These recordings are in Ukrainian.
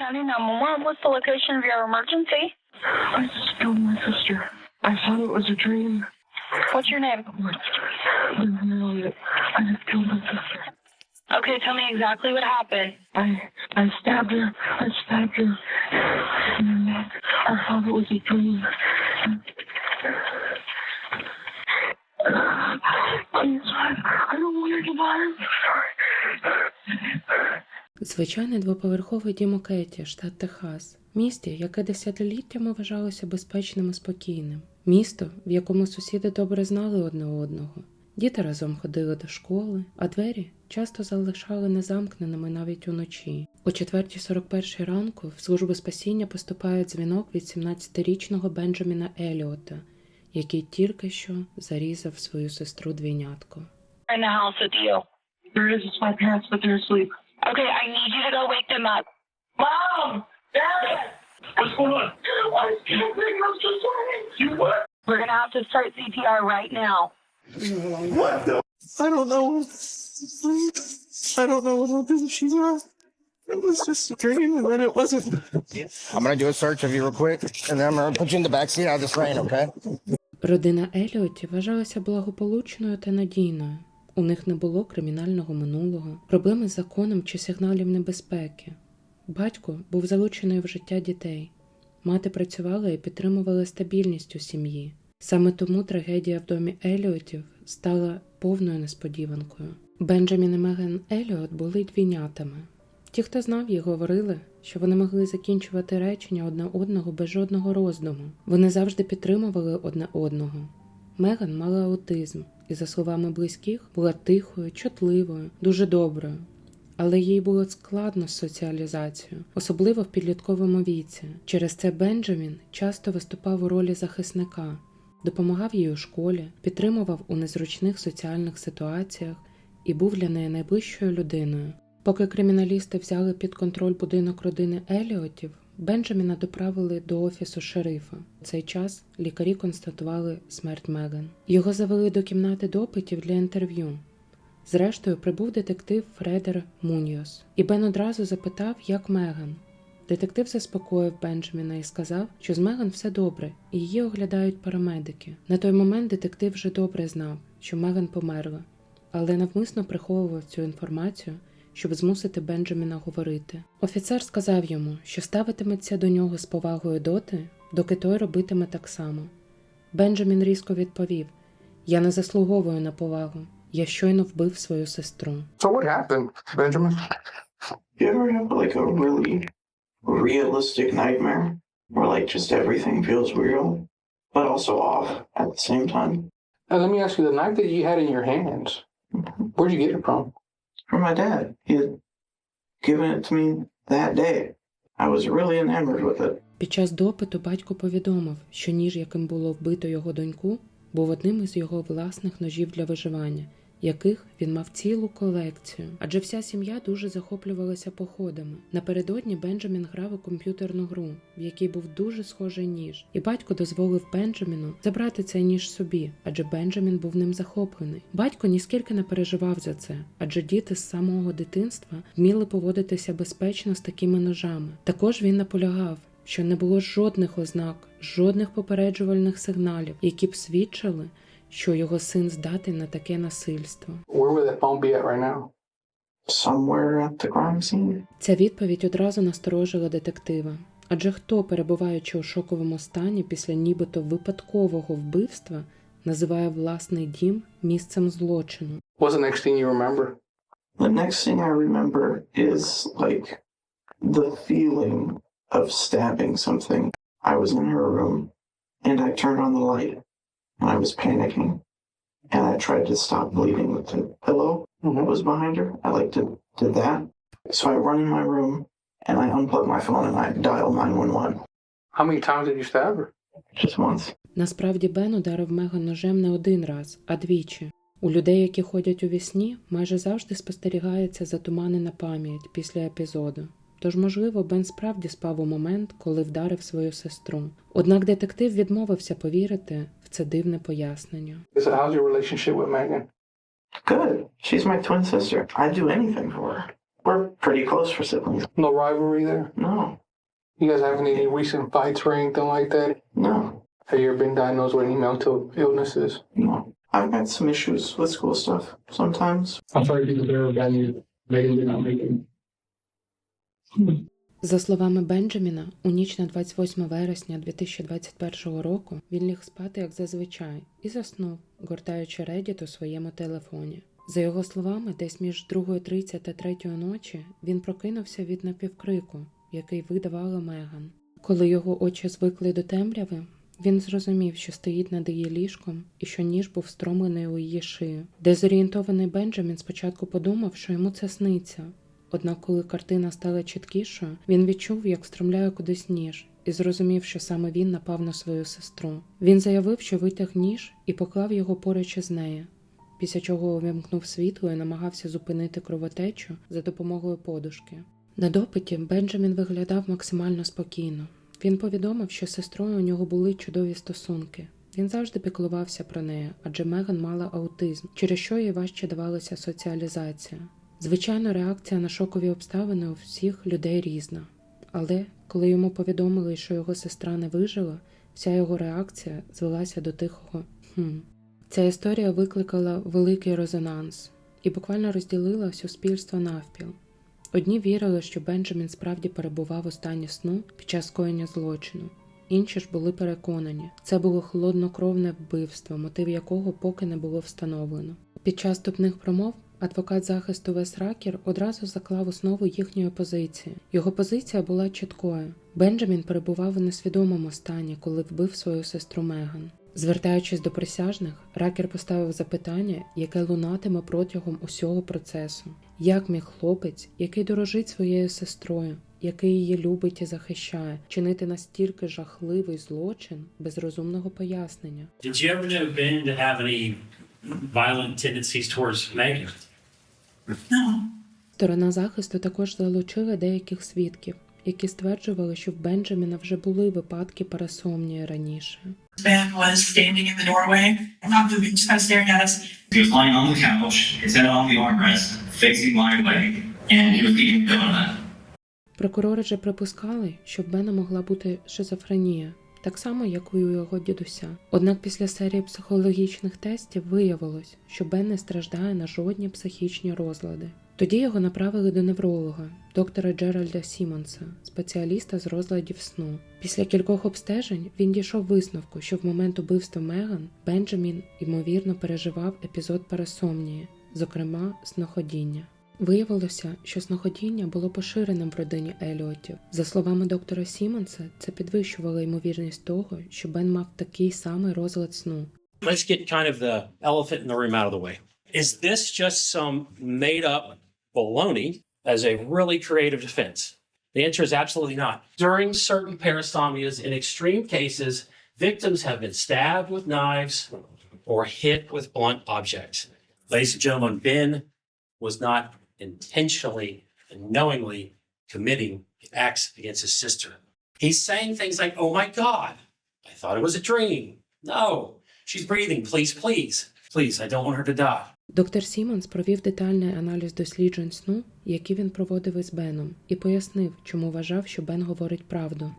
County 911, what's the location of your emergency? I just killed my sister. I thought it was a dream. What's your name? I just killed my sister. Okay, tell me exactly what happened. I I stabbed her. I stabbed her in the neck. I thought it was a dream. Please, I don't want to die. I'm sorry. Звичайний двоповерховий дім у Кеті, штат Техас, місті, яке десятиліттями вважалося безпечним і спокійним, місто, в якому сусіди добре знали одне одного. Діти разом ходили до школи, а двері часто залишали незамкненими навіть уночі. О 4.41 ранку в службу спасіння поступає дзвінок від 17-річного Бенджаміна Еліота, який тільки що зарізав свою сестру двійнятко. Is. Okay, I need you to go wake them up. Mom! Dad! What's going on? I can't think I'm so sorry. You what? We're gonna have to start CPR right now. What the? I don't know. I don't know what I'll do. She's not. It was just a dream, and then it wasn't. I'm gonna do a search of you real quick, and then I'm gonna put you in the back seat out of this rain, okay? Родина Еліотів вважалася благополучною та надійною. У них не було кримінального минулого, проблеми з законом чи сигналів небезпеки. Батько був залучений в життя дітей. Мати працювала і підтримувала стабільність у сім'ї. Саме тому трагедія в домі Еліотів стала повною несподіванкою. Бенджамін і Меган Еліот були двійнятами. Ті, хто знав їх, говорили, що вони могли закінчувати речення одне одного без жодного роздуму. Вони завжди підтримували одне одного. Меган мала аутизм і, за словами близьких, була тихою, чутливою, дуже доброю. Але їй було складно з соціалізацією, особливо в підлітковому віці. Через це Бенджамін часто виступав у ролі захисника, допомагав їй у школі, підтримував у незручних соціальних ситуаціях і був для неї найближчою людиною. Поки криміналісти взяли під контроль будинок родини Еліотів, Бенджаміна доправили до офісу шерифа. У цей час лікарі констатували смерть Меган. Його завели до кімнати допитів для інтерв'ю. Зрештою, прибув детектив Фредер Муньйос, і Бен одразу запитав, як Меган. Детектив заспокоїв Бенджаміна і сказав, що з Меган все добре, і її оглядають парамедики. На той момент детектив вже добре знав, що Меган померла, але навмисно приховував цю інформацію, щоб змусити Бенджаміна говорити. Офіцер сказав йому, що ставитиметься до нього з повагою доти, доки той робитиме так само. Бенджамін різко відповів: Я не заслуговую на повагу. Я щойно вбив свою сестру. So what happened, Benjamin? You ever have like a really realistic nightmare where like just everything feels real, but also off at the same time? And let me ask you, the knife that you had in your hands, where'd you get it from? From my dad. He had given it to me that day. I was really enamored with it. Під час допиту батько повідомив, що ніж, яким було вбито його доньку, був одним із його власних ножів для виживання, яких він мав цілу колекцію. Адже вся сім'я дуже захоплювалася походами. Напередодні Бенджамін грав у комп'ютерну гру, в якій був дуже схожий ніж, і батько дозволив Бенджаміну забрати цей ніж собі, адже Бенджамін був ним захоплений. Батько ніскільки не переживав за це, адже діти з самого дитинства вміли поводитися безпечно з такими ножами. Також він наполягав що не було жодних ознак, жодних попереджувальних сигналів, які б свідчили, що його син здатний на таке насильство. Ця відповідь одразу насторожила детектива. Адже хто, перебуваючи у шоковому стані після нібито випадкового вбивства, називає власний дім місцем злочину? What's the next thing you remember? The next thing I remember is like the feeling of stabbing something. I was in her room and I turned on the light I was panicking and I tried to stop bleeding with the pillow that was behind her. I like did, did that. So I run in my room and I unplug my phone and I dial 911 How many times did you stab her? just once. Насправді Бен ударив Меган ножем не один раз, а двічі. У людей, які ходять у вісні, майже завжди спостерігається затуманена пам'ять після епізоду. Тож, можливо, Бен справді спав у момент, коли вдарив свою сестру. Однак детектив відмовився повірити в це дивне пояснення. Good. She's my twin sister. I'd do anything for her. We're pretty close for siblings. No rivalry there. No, You guys having any recent fights or anything like that? no, Have you ever been diagnosed with any mental illnesses? no. I've had some issues with school stuff sometimes. I'm sorry people there have gotten Megan did not make it. За словами Бенджаміна, у ніч на 28 вересня 2021 року він ліг спати як зазвичай і заснув, гортаючи Reddit у своєму телефоні. За його словами, десь між 2.30 та 3 ночі він прокинувся від напівкрику, який видавала Меган. Коли його очі звикли до темряви, він зрозумів, що стоїть над її ліжком і що ніж був встромлений у її шию. Дезорієнтований Бенджамін спочатку подумав, що йому це сниться, Однак, коли картина стала чіткішою, він відчув, як встромляє кудись ніж, і зрозумів, що саме він напав на свою сестру. Він заявив, що витяг ніж і поклав його поруч із нею, після чого увімкнув світло і намагався зупинити кровотечу за допомогою подушки. На допиті Бенджамін виглядав максимально спокійно. Він повідомив, що з сестрою у нього були чудові стосунки. Він завжди піклувався про неї, адже Меган мала аутизм, через що їй важче давалася соціалізація. Звичайно, реакція на шокові обставини у всіх людей різна. Але коли йому повідомили, що його сестра не вижила, вся його реакція звелася до тихого хм. Ця історія викликала великий резонанс і буквально розділила суспільство навпіл. Одні вірили, що Бенджамін справді перебував у стані сну під час скоєння злочину. Інші ж були переконані, це було холоднокровне вбивство, мотив якого поки не було встановлено. Під час вступних промов адвокат захисту Вес Ракер одразу заклав основу їхньої позиції. Його позиція була чіткою. Бенджамін перебував у несвідомому стані, коли вбив свою сестру Меган. Звертаючись до присяжних, Ракер поставив запитання, яке лунатиме протягом усього процесу: як міг хлопець, який дорожить своєю сестрою, який її любить і захищає, чинити настільки жахливий злочин без розумного пояснення? Did you ever know Ben to have any violent tendencies towards Megan? Сторона захисту також залучила деяких свідків, які стверджували, що в Бенджаміна вже були випадки парасомнії раніше. man was standing in the doorway, not moving, just kind of staring at us. He was lying on the couch, his head on the armrest, facing my way, and he was eating a donut. Прокурори же припускали, що в Бена могла бути шизофренія, так само, як і у його дідуся. Однак після серії психологічних тестів виявилось, що Бен не страждає на жодні психічні розлади. Тоді його направили до невролога, доктора Джеральда Сімонса, спеціаліста з розладів сну. Після кількох обстежень він дійшов висновку, що в момент убивства Меган Бенджамін ймовірно переживав епізод парасомнії, зокрема сноходіння. Виявилося, що сноходіння було поширеним в родині Еліотів. За словами доктора Сімонса, це підвищувало ймовірність того, що Бен мав такий самий розлад сну. Let's get kind of the elephant in the room out of the way. Is this just some made up baloney as a really creative defense? The answer is absolutely not. During certain parasomnias, in extreme cases, victims have been stabbed with knives or hit with blunt objects. Ladies and gentlemen, Ben was not intentionally and knowingly committing acts against his sister. He's saying things like, oh my God, I thought it was a dream. No, she's breathing. Please, please, please, I don't want her to die. Доктор Сімонс провів детальний аналіз досліджень сну, які він проводив із Беном, і пояснив, чому вважав, що Бен говорить правду.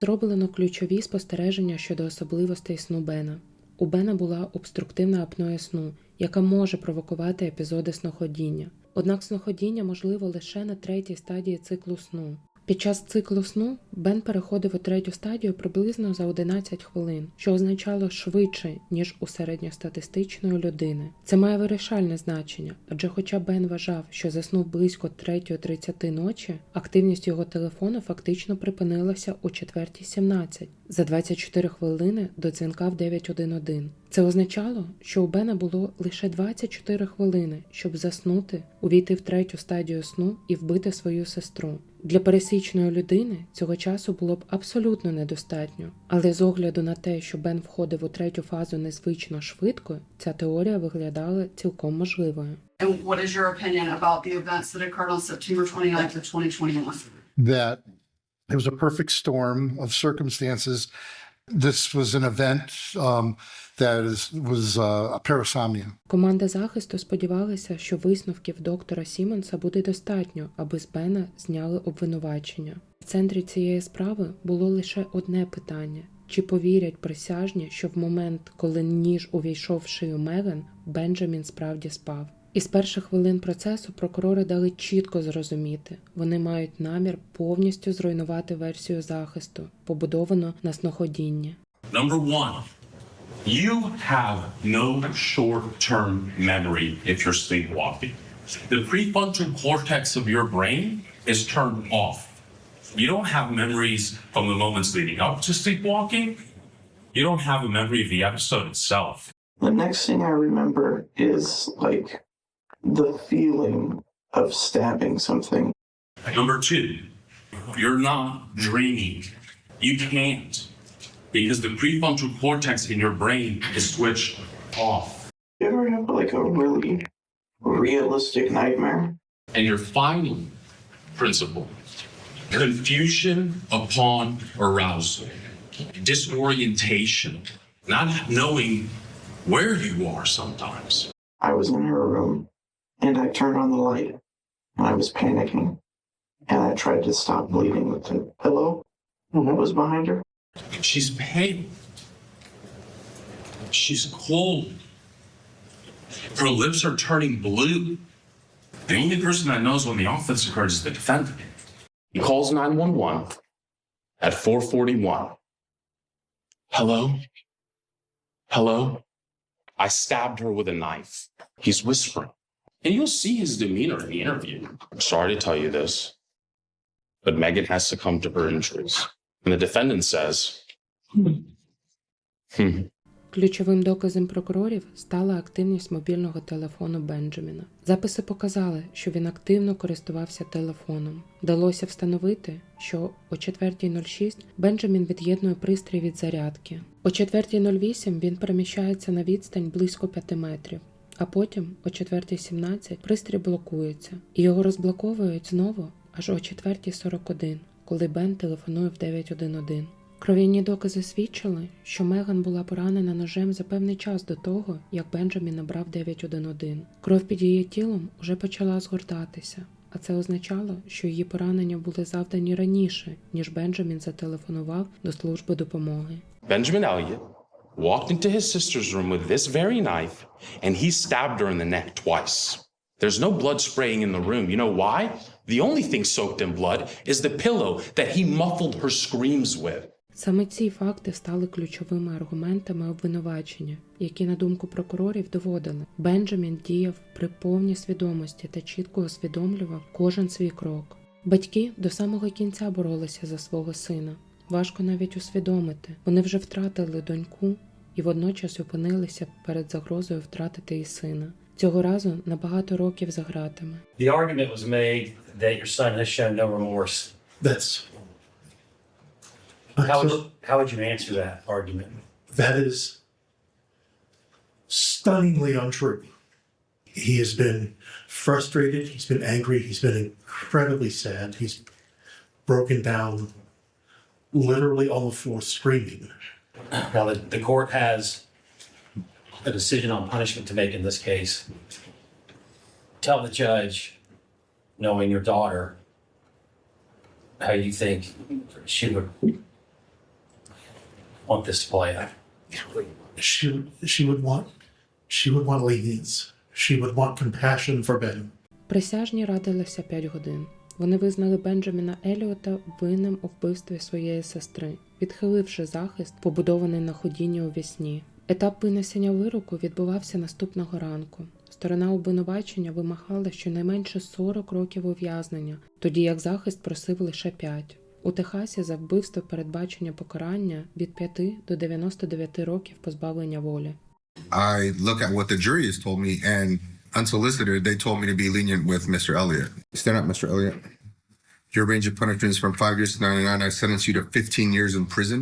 Зроблено ключові спостереження щодо особливостей сну Бена. У Бена була обструктивна апноя сну, яка може провокувати епізоди сноходіння. Однак сноходіння можливо лише на третій стадії циклу сну. Під час циклу сну Бен переходив у третю стадію приблизно за 11 хвилин, що означало швидше, ніж у середньостатистичної людини. Це має вирішальне значення, адже хоча Бен вважав, що заснув близько 3.30 ночі, активність його телефону фактично припинилася о 4.17 за 24 хвилини до дзвінка в 911. Це означало, що у Бена було лише 24 хвилини, щоб заснути, увійти в третю стадію сну і вбити свою сестру. Для пересічної людини цього часу було б абсолютно недостатньо, але з огляду на те, що Бен входив у третю фазу незвично швидко, ця теорія виглядала цілком можливою. And what is your opinion about the events that occurred on September 29th of 2021? that it was a perfect storm of circumstances This was an event um, that is, was uh, a parasomnia. Команда захисту сподівалася, що висновків доктора Сімонса буде достатньо, аби з Бена зняли обвинувачення. В центрі цієї справи було лише одне питання: чи повірять присяжні, що в момент, коли ніж увійшов в шию Меган, Бенджамін справді спав. Із перших хвилин процесу прокурори дали чітко зрозуміти, вони мають намір повністю зруйнувати версію захисту, побудовану на сноходінні. Number one, you have no short term memory if you're sleepwalking. The prefrontal cortex of your brain is turned off. You don't have memories from the moments leading up to sleepwalking. You don't have a memory of the episode itself. The next thing I remember is like the feeling of stabbing something. Number two, you're not dreaming. You can't because the prefrontal cortex in your brain is switched off. You ever have like a really realistic nightmare? And your final principle confusion upon arousal, disorientation, not knowing where you are sometimes. I was in her room and I turned on the light and I was panicking and I tried to stop bleeding with the pillow that mm-hmm. was behind her. She's pale. She's cold. Her lips are turning blue. The only person that knows when the offense occurred is the defendant. He calls 911 at 441. Hello? Hello? I stabbed her with a knife. He's whispering. And you'll see his demeanor in the interview. I'm sorry to tell you this, but Megan has succumbed to her injuries. And the defendant says, hmm. Ключовим доказом прокурорів стала активність мобільного телефону Бенджаміна. Записи показали, що він активно користувався телефоном. Вдалося встановити, що о 4.06 Бенджамін від'єднує пристрій від зарядки. О 4.08 він переміщається на відстань близько 5 метрів. А потім, о 4.17, пристрій блокується, і його розблоковують знову аж о 4.41, коли Бен телефонує в 911. Кров'яні докази свідчили, що Меган була поранена ножем за певний час до того, як Бенджамін набрав 911. Кров під її тілом уже почала згортатися, а це означало, що її поранення були завдані раніше, ніж Бенджамін зателефонував до служби допомоги. Benjamin Elliott walked into his sister's room with this very knife and he stabbed her in the neck twice. There's no blood spraying in the room. You know why? The only thing soaked in blood is the pillow that he muffled her screams with. Саме ці факти стали ключовими аргументами обвинувачення, які, на думку прокурорів, доводили, Бенджамін діяв при повній свідомості та чітко усвідомлював кожен свій крок. Батьки до самого кінця боролися за свого сина. Важко навіть усвідомити, вони вже втратили доньку і водночас опинилися перед загрозою втратити і сина. Цього разу на багато років за ґратами. The argument was made that your son has shown no remorse. That's How would you, how would you answer that argument? that is stunningly untrue. He has been frustrated, he's been angry, he's been incredibly sad, he's broken down literally on the floor screaming. Now, the, the court has a decision on punishment to make in this case. Tell the judge, knowing your daughter, how you think she would want this to play out. She she would want she would want lenience. She would want compassion for Ben. Присяжні радилися 5 годин. Вони визнали Бенджаміна Еліота винним у вбивстві своєї сестри, відхиливши захист, побудований на ходінні у вісні. Етап винесення вироку відбувався наступного ранку. Сторона обвинувачення вимагала щонайменше 40 років ув'язнення, тоді як захист просив лише 5. У Техасі за вбивство передбачення покарання від 5 до 99 років позбавлення волі. I look at what the jury has told me, and unsolicited, they told me to be lenient with Mr. Elliott. Stand up, Mr. Elliott. Your range of punishment is from five years to 99. I sentence you to 15 years in prison.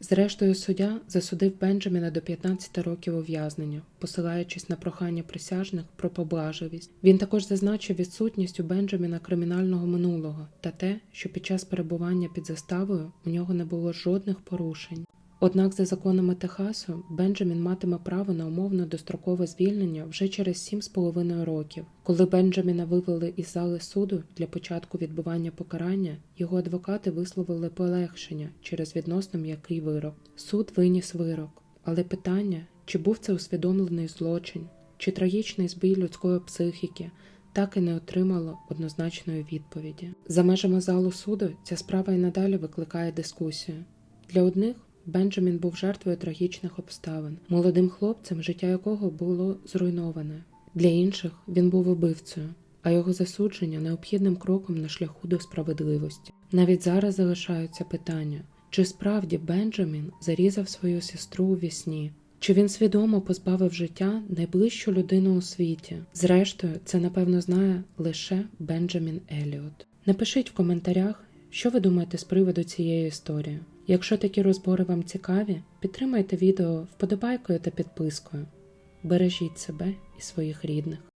Зрештою, суддя засудив Бенджаміна до 15 років ув'язнення, посилаючись на прохання присяжних про поблажливість. Він також зазначив відсутність у Бенджаміна кримінального минулого та те, що під час перебування під заставою у нього не було жодних порушень. Однак, за законами Техасу, Бенджамін матиме право на умовно дострокове звільнення вже через сім з половиною років. Коли Бенджаміна вивели із зали суду для початку відбування покарання, його адвокати висловили полегшення через відносно м'який вирок. Суд виніс вирок, але питання, чи був це усвідомлений злочин, чи трагічний збій людської психіки, так і не отримало однозначної відповіді. За межами залу суду ця справа і надалі викликає дискусію. Для одних Бенджамін був жертвою трагічних обставин, молодим хлопцем, життя якого було зруйноване. Для інших він був убивцею, а його засудження необхідним кроком на шляху до справедливості. Навіть зараз залишаються питання, чи справді Бенджамін зарізав свою сестру у вісні, чи він свідомо позбавив життя найближчу людину у світі? Зрештою, це напевно знає лише Бенджамін Еліот. Напишіть в коментарях, що ви думаєте з приводу цієї історії. Якщо такі розбори вам цікаві, підтримайте відео вподобайкою та підпискою. Бережіть себе і своїх рідних.